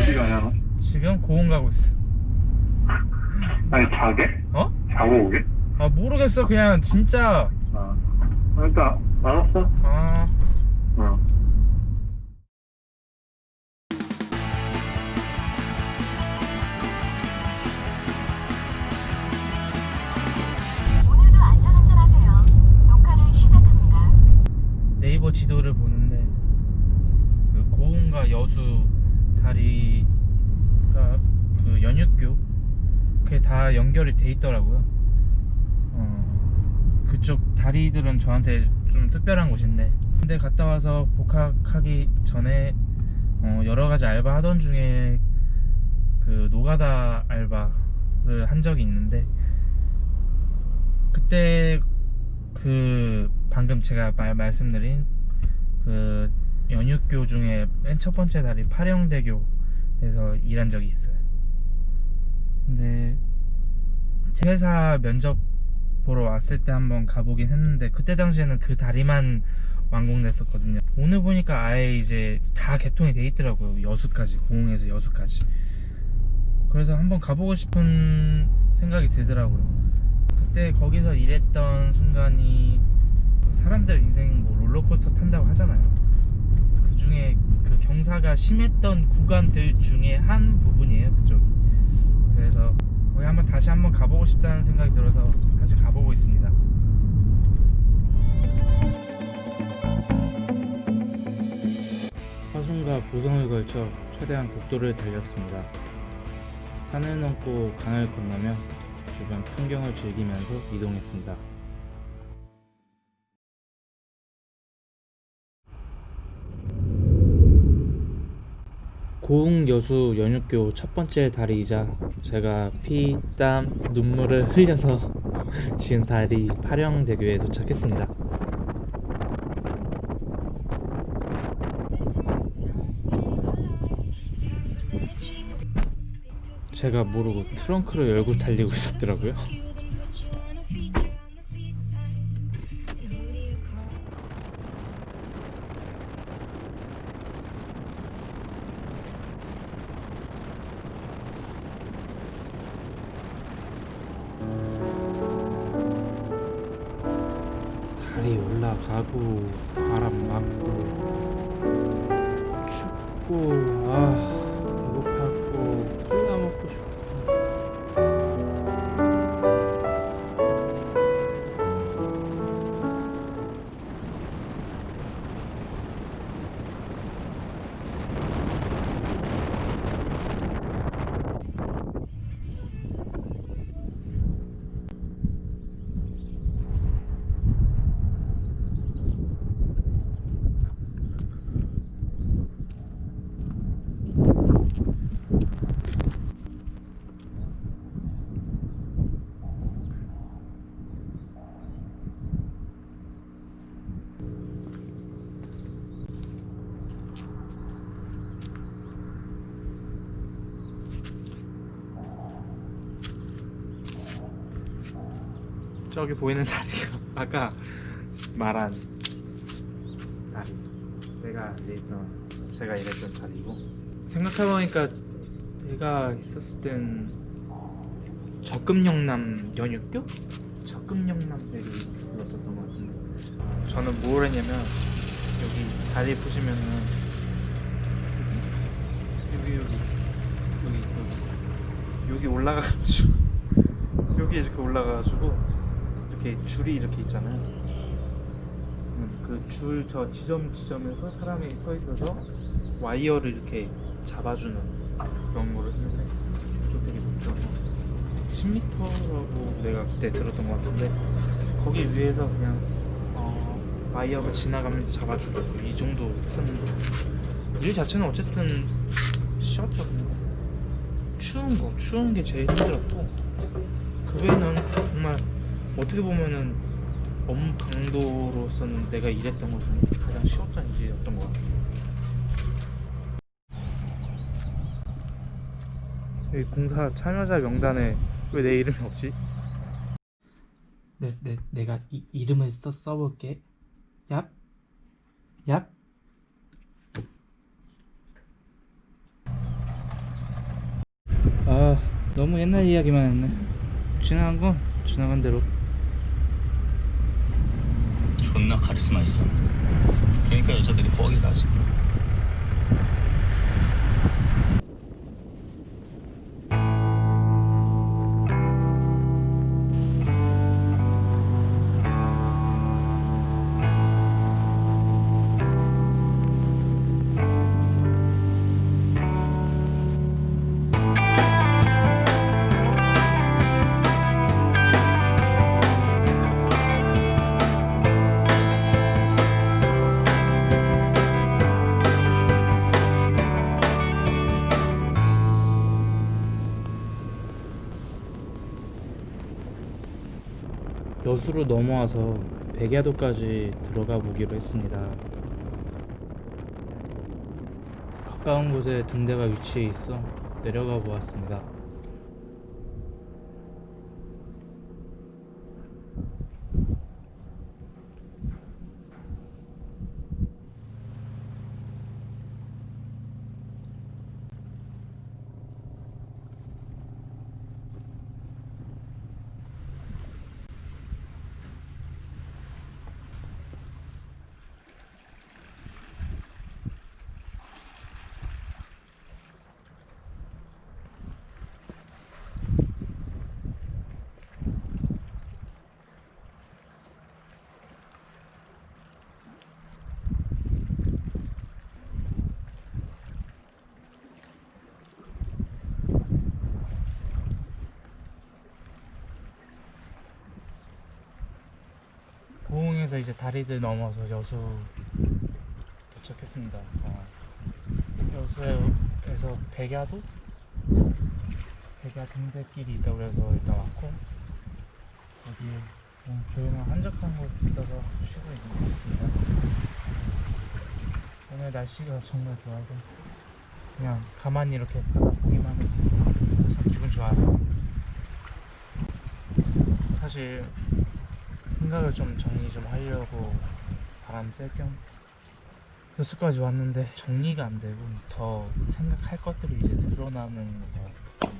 어디 가냐 너? 지금 고흥 가고 있어. 아니 자게? 어? 자고 오게? 아 모르겠어. 그냥 진짜. 아 일단 알았어 아 지도를 보는데 그 고흥과 여수 다리가 그 연육교 그게 다 연결이 돼 있더라고요. 어, 그쪽 다리들은 저한테 좀 특별한 곳인데 근데 갔다 와서 복학하기 전에 어, 여러 가지 알바 하던 중에 그 노가다 알바를 한 적이 있는데 그때 그 방금 제가 말, 말씀드린 그 연육교 중에 맨 첫 번째 다리 파령대교에서 일한 적이 있어요. 근데 제 회사 면접 보러 왔을 때 한번 가보긴 했는데 그때 당시에는 그 다리만 완공됐었거든요. 오늘 보니까 아예 이제 다 개통이 돼 있더라고요. 여수까지 공흥에서 여수까지. 그래서 한번 가보고 싶은 생각이 들더라고요. 그때 거기서 일했던 순간이 사람들 인생 뭐 롤러코스터 탄다고 하잖아요. 그 중에 그 경사가 심했던 구간들 중에 한 부분이에요, 그쪽이. 그래서 거기 한번 다시 한번 가보고 싶다는 생각이 들어서 다시 가보고 있습니다. 화순과 보성을 걸쳐 최대한 국도를 달렸습니다. 산을 넘고 강을 건너며 주변 풍경을 즐기면서 이동했습니다. 고흥 여수 연육교 첫 번째 다리이자 제가 피, 땀, 눈물을 흘려서 지은 다리 파령대교에 도착했습니다. 제가 모르고 트렁크를 열고 달리고 있었더라고요. 다리 올라가고 바람 맞고 춥고 아 저기 보이는 다리가 아까 말한 다리. 내가 일했던 제가 일했던 다리고. 생각해보니까 내가 있었을 땐 적금영남 연육교? 적금영남 대교 불렀었던 것 같은데. 저는 뭘 했냐면 여기 다리 보시면은 여기 여기 여기 여기. 여기 올라가가지고 여기 이렇게 올라가가지고 이렇게 줄이 이렇게 있잖아요. 그 줄 저 지점 지점에서 사람이 서 있어서 와이어를 이렇게 잡아주는 그런 거를 했는데 좀 되게 높죠. 10m라고 내가 그때 들었던 것 같은데 거기 위에서 그냥 어, 와이어가 지나가면서 잡아주고 이 정도 했었는데 일 자체는 어쨌든. 그냥. 추운 거 추운 게 제일 힘들었고 그 외에는 정말 어떻게 보면은 업무 강도로서는 내가 일했던 것 중에 가장 쉬웠던 일이었던 것 같아요. 공사 참여자 명단에 왜 내 이름이 없지? 내, 내, 내가 이, 이름을 써, 써볼게 얍 얍. 아 너무 옛날 이야기만 했네 지나간 건 지나간 대로 존나 카리스마 있어. 그러니까 여자들이 뻑이 가지. 여수로 넘어와서 백야도까지 들어가 보기로 했습니다. 가까운 곳에 등대가 위치해 있어 내려가 보았습니다. 보흥에서 이제 다리를 넘어서 여수 도착했습니다. 어, 여수에서 백야도? 백야 등대길이 있다고 그래서 일단 왔고 여기 좀 조용한 한적한 곳 있어서 쉬고 있는 것 같습니다. 오늘 날씨가 정말 좋아서 그냥 가만히 이렇게 보기만 해도 참 기분 좋아요. 사실 생각을 좀 정리 좀 하려고 바람 쐴겸 여수까지 왔는데 정리가 안 되고 더 생각할 것들이 이제 늘어나는 것 같아요.